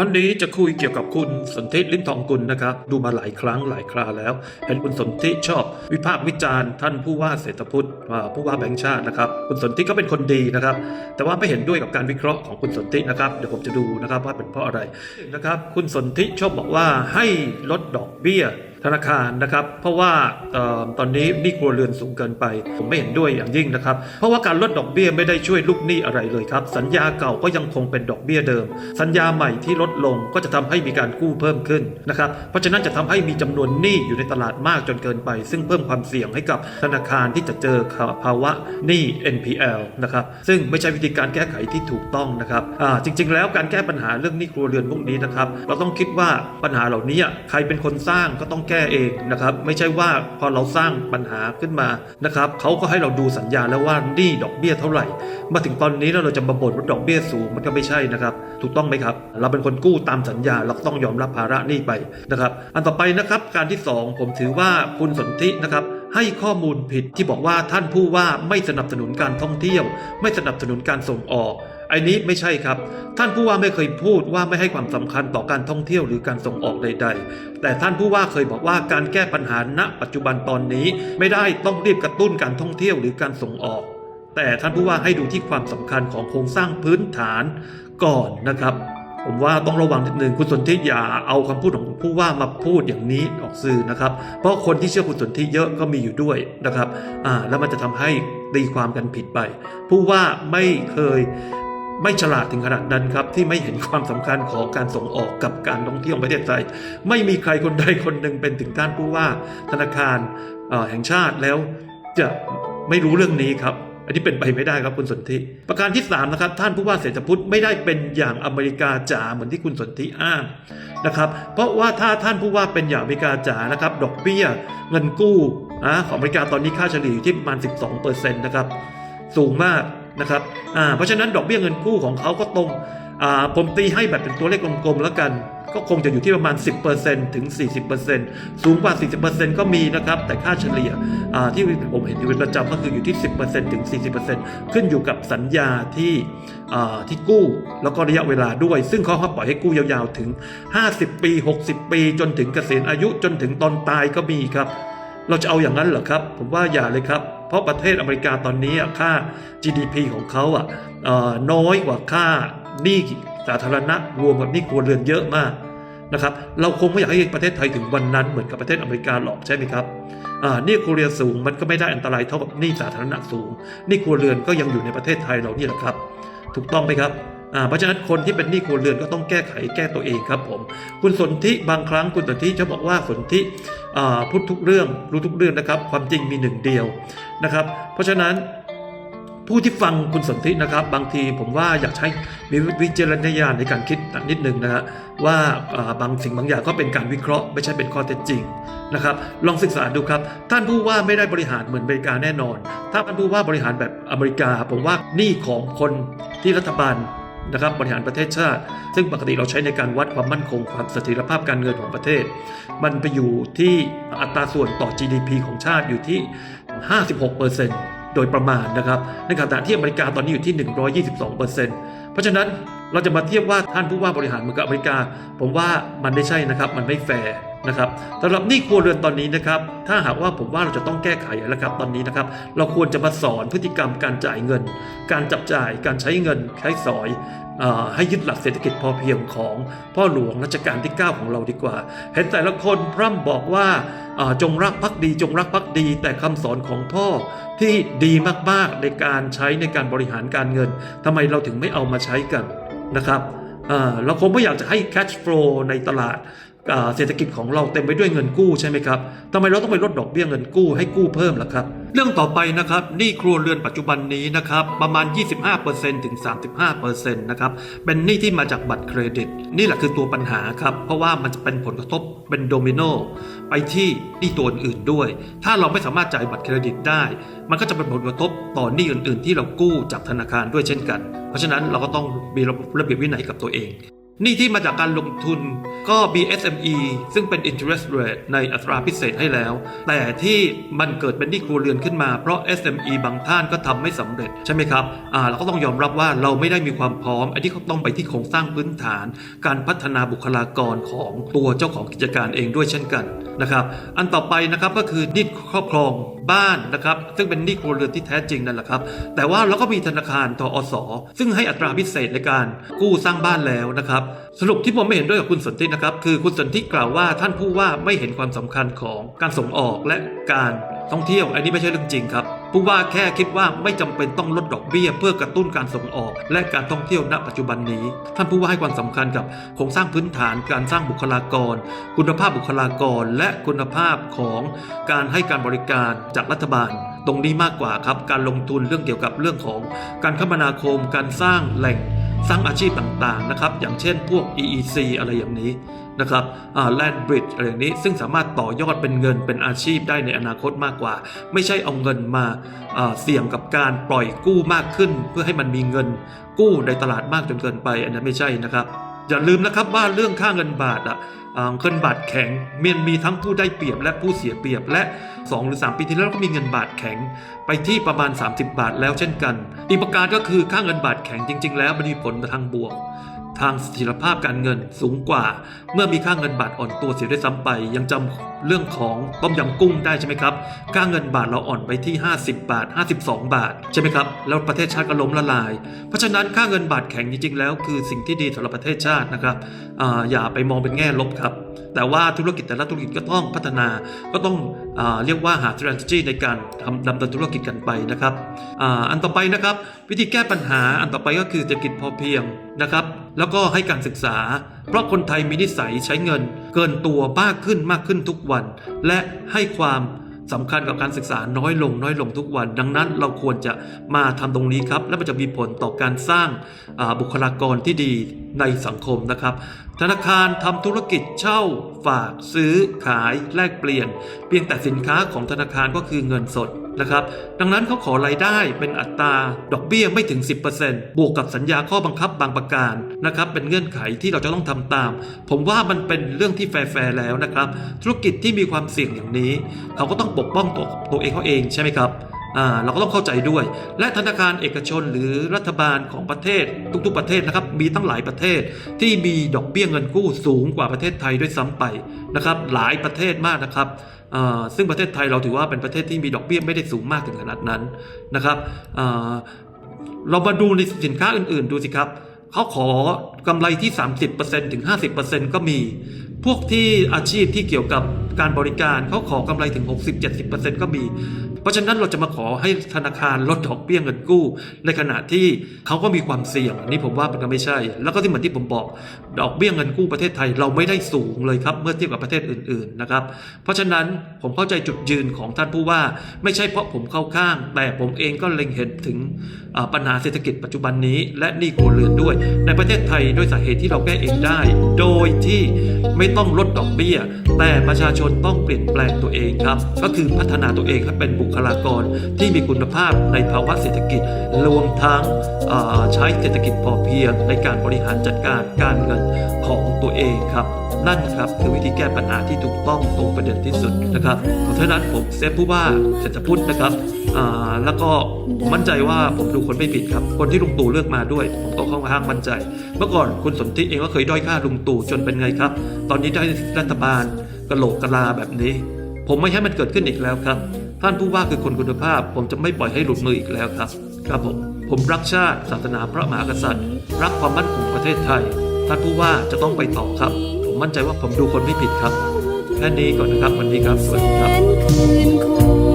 วันนี้จะคุยเกี่ยวกับคุณสนธิลิ้มทองกุลนะครับ ดูมาหลายครั้งหลายคราแล้ว เห็นคุณสนธิชอบ วิพากษ์วิจารณ์ท่านผู้ว่าเศรษฐพุทธผู้ว่าแบงค์ชาตินะครับ คุณสนธิก็เป็นคนดีนะครับ แต่ว่าไม่เห็นด้วยกับการวิเคราะห์ของคุณสนธินะครับเดี๋ยวผมจะดูนะครับว่าเป็นเพราะอะไรนะครับ คุณสนธิชอบบอกว่าให้ลดดอกเบี้ยธนาคารนะครับ เพราะว่าออตอนนี้หนี้ครัวเรือนสูงเกินไป ผมไม่เห็นด้วยอย่างยิ่งนะครับ เพราะว่าการลดดอกเบี้ยไม่ได้ช่วยลูกหนี้อะไรเลยครับ สัญญาเก่าก็ยังคงเป็นดอกเบี้ยเดิม สัญญาใหม่ที่ลดลงก็จะทำให้มีการกู้เพิ่มขึ้นนะครับ เพราะฉะนั้นจะทำให้มีจำนวนหนี้อยู่ในตลาดมากจนเกินไป ซึ่งเพิ่มความเสี่ยงให้กับธนาคารที่จะเจอภาวะหนี้ NPL นะครับ ซึ่งไม่ใช่วิธีการแก้ไขที่ถูกต้องนะครับจริง ๆ แล้วการแก้ปัญหาเรื่องหนี้ครัวเรือนพวกนี้นะครับ เราต้องคิดว่าปัญหาเหล่านี้ใครเป็นคนสร้างก็ต้องแก้เองนะครับ ไม่ใช่ว่าพอเราสร้างปัญหาขึ้นมานะครับเขาก็ให้เราดูสัญญาแล้วว่านี้ดอกเบี้ยเท่าไหร่ มาถึงตอนนี้แล้วเราจะมาบ่นว่าดอกเบี้ยสูงมันก็ไม่ใช่นะครับ ถูกต้องไหมครับ เราเป็นคนกู้ตามสัญญาเราต้องยอมรับภาระหนี้ไปนะครับ อันต่อไปนะครับการที่สองผมถือว่าคุณสนธินะครับให้ข้อมูลผิดที่บอกว่าท่านผู้ว่าไม่สนับสนุนการท่องเที่ยว ไม่สนับสนุนการส่งออก ไอ้นี้ไม่ใช่ครับ ท่านผู้ว่าไม่เคยพูดว่าไม่ให้ความสำคัญต่อการท่องเที่ยวหรือการส่งออกใด ๆ แต่ท่านผู้ว่าเคยบอกว่าการแก้ปัญหาณ ปัจจุบันตอนนี้ไม่ได้ต้องรีบกระตุ้นการท่องเที่ยวหรือการส่งออก แต่ท่านผู้ว่าให้ดูที่ความสำคัญของโครงสร้างพื้นฐานก่อนนะครับ ผมว่าต้องระวังนิดนึงคุณสนธิอย่าเอาคำพูดของผู้ว่ามาพูดอย่างนี้ออกสื่อนะครับ เพราะคนที่เชื่อคุณสนธิเยอะก็มีอยู่ด้วยนะครับอ่าแล้วมันจะทำให้ตีความกันผิดไป ผู้ว่าไม่เคย ไม่ฉลาดถึงขนาดนั้นครับ ที่ไม่เห็นความสำคัญของการส่งออกกับการท่องเที่ยวประเทศไทย ไม่มีใครคนใดคนหนึ่งเป็นถึงท่านผู้ว่าธนาคารแห่งชาติแล้วจะไม่รู้เรื่องนี้ครับ อันนี้เป็นไปไม่ได้ครับคุณสนธิประการที่3นะครับท่านผู้ว่าเศรษฐพุทธไม่ได้เป็นอย่างอเมริกาจ๋าเหมือนที่คุณสนธิอ้างนะครับ เพราะว่าถ้าท่านผู้ว่าเป็นอย่างอเมริกาจ๋านะครับ ดอกเบี้ย เงินกู้นะของอเมริกาตอนนี้ค่าเฉลี่ยอยู่ที่ประมาณ 12%นะครับสูงมาก นะครับเพราะฉะนั้นดอกเบี้ยเงินกู้ของเขาก็ตรงผมตีให้แบบเป็นตัวเลขกลมๆแล้วกัน ก็คงจะอยู่ที่ประมาณ 10%ถึง 40%สูงกว่า 40%ก็มีนะครับ แต่ค่าเฉลี่ยที่ผมเห็นอยู่เป็นประจำก็คืออยู่ที่ 10%ถึง 40%ขึ้นอยู่กับสัญญาที่ที่กู้แล้วก็ระยะเวลาด้วย ซึ่งเขาให้ปล่อยให้กู้ยาวๆถึง 50 ปี 60 ปี จนถึงเกษียณอายุจนถึงตอนตายก็มีครับ เราจะเอาอย่างนั้นเหรอครับ ผมว่าอย่าเลยครับ เพราะประเทศอเมริกาตอนนี้อะค่า GDP ของเขาอะน้อยกว่าค่าหนี้สาธารณะรวมกับหนี้ครัวเรือนเยอะมากนะครับเราคงไม่อยากให้ประเทศไทยถึงวันนั้นเหมือนกับประเทศอเมริกาหรอกใช่ไหมครับนี่ครัวเรือนสูงมันก็ไม่ได้อันตรายเท่ากับหนี้สาธารณะสูงหนี้ครัวเรือนก็ยังอยู่ในประเทศไทยเรานี่แหละครับ ถูกต้องไหมครับอ่าเพราะฉะนั้นคนที่เป็นหนี้ครัวเรือนก็ต้องแก้ไขแก้ตัวเองครับผม คุณสนธิบางครั้งคุณสนธิจะบอกว่าสนธิอ่าพูดทุกเรื่องรู้ทุกเรื่องนะครับ ความจริงมีหนึ่งเดียวนะครับ เพราะฉะนั้น ผู้ที่ฟังคุณสนธินะครับ บางทีผมว่าอยากใช้มีวิจารณญาณในการคิดนิดนึงนะฮะว่าบางสิ่งบางอย่างก็เป็นการวิเคราะห์ ไม่ใช่เป็นข้อเท็จจริงนะครับ ลองศึกษาดูครับ ท่านผู้ว่าไม่ได้บริหารเหมือนอเมริกาแน่นอน ถ้าท่านผู้ว่าบริหารแบบอเมริกา ผมว่านี้ของคนที่รัฐบาลนะครับบริหารประเทศชาติ ซึ่งปกติเราใช้ในการวัดความมั่นคงความเสถียรภาพการเงินของประเทศ มันไปอยู่ที่อัตราส่วนต่อ GDP ของชาติอยู่ที่ 56% โดยประมาณนะครับในขณะที่อเมริกาตอนนี้อยู่ที่ 122%เพราะฉะนั้นเราจะมาเทียบว่าท่านผู้ว่าบริหารเหมือนกับอเมริกา ผมว่ามันไม่ใช่นะครับ มันไม่แฟร์นะครับสำหรับหนี้ครัวเรือนตอนนี้นะครับ ถ้าหากว่าผมว่าเราจะต้องแก้ไขแล้วครับตอนนี้นะครับ เราควรจะมาสอนพฤติกรรมการจ่ายเงิน การจับจ่าย การใช้เงินใช้สอยให้ยึดหลักเศรษฐกิจพอเพียงของพ่อหลวงรัชกาลที่ 9 ของเราดีกว่า เห็นแต่ละคนพร่ำบอกว่า จงรักภักดีจงรักภักดี แต่คำสอนของพ่อที่ดีมากๆในการใช้ในการบริหารการเงินทำไมเราถึงไม่เอามาใช้กันนะครับเอ่อเราคงไม่อยากจะให้ cash flow ในตลาด เศรษฐกิจของเราเต็มไปด้วยเงินกู้ใช่ไหมครับทำไมเราต้องไปลดดอกเบี้ยเงินกู้ให้กู้เพิ่มล่ะครับ เรื่องต่อไปนะครับหนี้ครัวเรือนปัจจุบันนี้นะครับประมาณ 25%ถึง 35%นะครับเป็นหนี้ที่มาจากบัตรเครดิต นี่แหละคือตัวปัญหาครับ เพราะว่ามันจะเป็นผลกระทบเป็นโดมิโนไปที่หนี้ตัวอื่นด้วย ถ้าเราไม่สามารถจ่ายบัตรเครดิตได้ มันก็จะเป็นผลกระทบต่อหนี้อื่น ๆ ที่เรากู้จากธนาคารด้วยเช่นกัน เพราะฉะนั้นเราก็ต้องมีระบบระเบียบวินัยกับตัวเอง นี่ที่มาจากการลงทุนก็ BSME ซึ่งเป็น interest rate ในอัตราพิเศษให้แล้ว แต่ที่มันเกิดเป็นหนี้ครัวเรือนขึ้นมา เพราะ SME บางท่านก็ทำไม่สำเร็จใช่ไหมครับอ่าเราก็ต้องยอมรับว่าเราไม่ได้มีความพร้อม อันที่เขาต้องไปที่โครงสร้างพื้นฐาน การพัฒนาบุคลากรของตัวเจ้าของกิจการเองด้วยเช่นกันนะครับ อันต่อไปนะครับก็คือหนี้ครอบครองบ้านนะครับซึ่งเป็นหนี้ครัวเรือนที่แท้จริงนั่นแหละครับ แต่ว่าเราก็มีธนาคารทอสซึ่งให้อัตราพิเศษในการกู้สร้างบ้านแล้วนะครับสรุปที่ผมไม่เห็นด้วยกับคุณสนธินะครับ คือคุณสนธิกล่าวว่าท่านผู้ว่าไม่เห็นความสำคัญของการส่งออกและการท่องเที่ยว อันนี้ไม่ใช่เรื่องจริงครับผู้ว่าแค่คิดว่าไม่จำเป็นต้องลดดอกเบี้ย เพื่อกระตุ้นการส่งออก และการท่องเที่ยวณปัจจุบันนี้ ท่านผู้ว่าให้ความสำคัญกับโครงสร้างพื้นฐานการสร้างบุคลากร คุณภาพบุคลากร และคุณภาพของการให้การบริการจากรัฐบาลตรงนี้มากกว่าครับ การลงทุนเรื่องเกี่ยวกับเรื่องของการคมนาคม การสร้างแหล่ง สร้างอาชีพต่างๆนะครับอย่างเช่นพวก EEC อะไรอย่างนี้นะครับ Land Bridge อะไรอย่างนี้ซึ่งสามารถต่อยอดเป็นเงินเป็นอาชีพได้ในอนาคตมากกว่า ไม่ใช่เอาเงินมาเสี่ยงกับการปล่อยกู้มากขึ้น เพื่อให้มันมีเงินกู้ในตลาดมากจนเกินไป อันนั้นไม่ใช่นะครับอย่าลืมนะครับว่าเรื่องค่าเงินบาทอะเงินบาทแข็งเมียนมีทั้งผู้ได้เปรียบและผู้เสียเปรียบและ 2 หรือ 3 ปีที่แล้วก็มีเงินบาทแข็งไปที่ประมาณ 30 บาทแล้วเช่นกัน อีกประการก็คือค่าเงินบาทแข็งจริง ๆ แล้วมันมีผลทางบวก ทางสถิรภาพการเงินสูงกว่า เมื่อมีค่าเงินบาทอ่อนตัวเสียด้วยซ้ำไป ยังจำเรื่องของต้มยำกุ้งได้ใช่ไหมครับค่าเงินบาทเราอ่อนไปที่ 50 บาท 52 บาทใช่ไหมครับแล้วประเทศชาติก็ล้มละลาย เพราะฉะนั้นค่าเงินบาทแข็งจริงๆแล้ว คือสิ่งที่ดีสำหรับประเทศชาตินะครับออย่าไปมองเป็นแง่ลบครับ แต่ว่าธุรกิจแต่ละธุรกิจก็ต้องพัฒนาก็ต้อง เรียกว่าหา strategy ในการทำดำเนินธุรกิจกันไปนะครับออันต่อไปนะครับ วิธีแก้ปัญหาอันต่อไปก็คือเศรษฐกิจพอเพียงนะครับ แล้วก็ให้การศึกษา เพราะคนไทยมีนิสัยใช้เงิน เกินตัวมากขึ้นมากขึ้นทุกวัน และให้ความ สำคัญกับการศึกษาน้อยลงน้อยลงทุกวัน ดังนั้นเราควรจะมาทำตรงนี้ครับ และมันจะมีผลต่อการสร้างาบุคลากรที่ดีในสังคมนะครับ ธนาคารทำธุรกิจเช่าฝากซื้อขายแลกเปลี่ยน เพียงแต่สินค้าของธนาคารก็คือเงินสด นะครับ ดังนั้นเขาขอรายได้เป็นอัตราดอกเบี้ยไม่ถึง 10%บวกกับสัญญาข้อบังคับบางประการนะครับเป็นเงื่อนไขที่เราจะต้องทำตาม ผมว่ามันเป็นเรื่องที่แฟร์แล้วนะครับ ธุรกิจที่มีความเสี่ยงอย่างนี้ เขาก็ต้องปกป้องตัวตัวเองเขาเองใช่ไหมครับ เราก็ต้องเข้าใจด้วย และธนาคารเอกชนหรือรัฐบาลของประเทศทุกๆประเทศนะครับมีตั้งหลายประเทศที่มีดอกเบี้ยเงินกู้สูงกว่าประเทศไทยด้วยซ้ำไปนะครับหลายประเทศมากนะครับซึ่งประเทศไทยเราถือว่าเป็นประเทศที่มีดอกเบี้ยไม่ได้สูงมากถึงขนาดนั้นนะครับเรามาดูในสินค้าอื่นๆ ดูสิครับเขาขอกำไรที่ 30%ถึง 50%ก็มี พวกที่อาชีพที่เกี่ยวกับ การบริการเขาขอกำไรถึง 60-70%ก็มี เพราะฉะนั้นเราจะมาขอให้ธนาคารลดดอกเบี้ยเงินกู้ ในขณะที่เขาก็มีความเสี่ยงอันนี่ผมว่ามันก็ไม่ใช่ แล้วก็ที่เหมือนที่ผมบอก ดอกเบี้ยเงินกู้ประเทศไทยเราไม่ได้สูงเลยครับเมื่อเทียบกับประเทศอื่นๆนะครับเพราะฉะนั้นผมเข้าใจจุดยืนของท่านผู้ว่า ไม่ใช่เพราะผมเข้าข้าง แต่ผมเองก็เล็งเห็นถึงปัญหาเศรษฐกิจปัจจุบันนี้ และหนี้ครัวเรือนด้วย ในประเทศไทยด้วยสาเหตุที่เราแก้เองได้ โดยที่ไม่ต้องลดดอกเบี้ย แต่ประชาชนนต้องเปลี่ยนแปลงตัวเองครับ ก็คือพัฒนาตัวเองให้เป็นบุคลากรที่มีคุณภาพในภาวะเศรษฐกิจรวมทั้งใช้เศรษฐกิจพอเพียง ในการบริหารจัดการการเงินของตัวเองครับ นั่นครับคือวิธีแก้ปัญหาที่ถูกต้องตรงประเด็นที่สุดนะครับเพราะฉะนั้นผมเซฟผู้ว่าเศรษฐพุทธนะครับแล้วก็มั่นใจว่าผมดูคนไม่ผิดครับ คนที่ลุงตู่เลือกมาด้วย ผมก็ค่อนข้างมั่นใจ เมื่อก่อนคุณสนธิเองก็เคยด้อยค่าลุงตู่จนเป็นไงครับ ตอนนี้ได้รัฐบาล กระโหลกกะลาแบบนี้ ผมไม่ให้มันเกิดขึ้นอีกแล้วครับ ท่านผู้ว่าคือคนคุณภาพ ผมจะไม่ปล่อยให้หลุดมืออีกแล้วครับ ครับผมผมรักชาติศาสนาพระมหากษัตริย์ รักความมั่นคงประเทศไทย ท่านผู้ว่าจะต้องไปต่อครับ ผมมั่นใจว่าผมดูคนไม่ผิดครับแค่นี้ก่อนนะครับวันนี้ครับสวัสดีครับ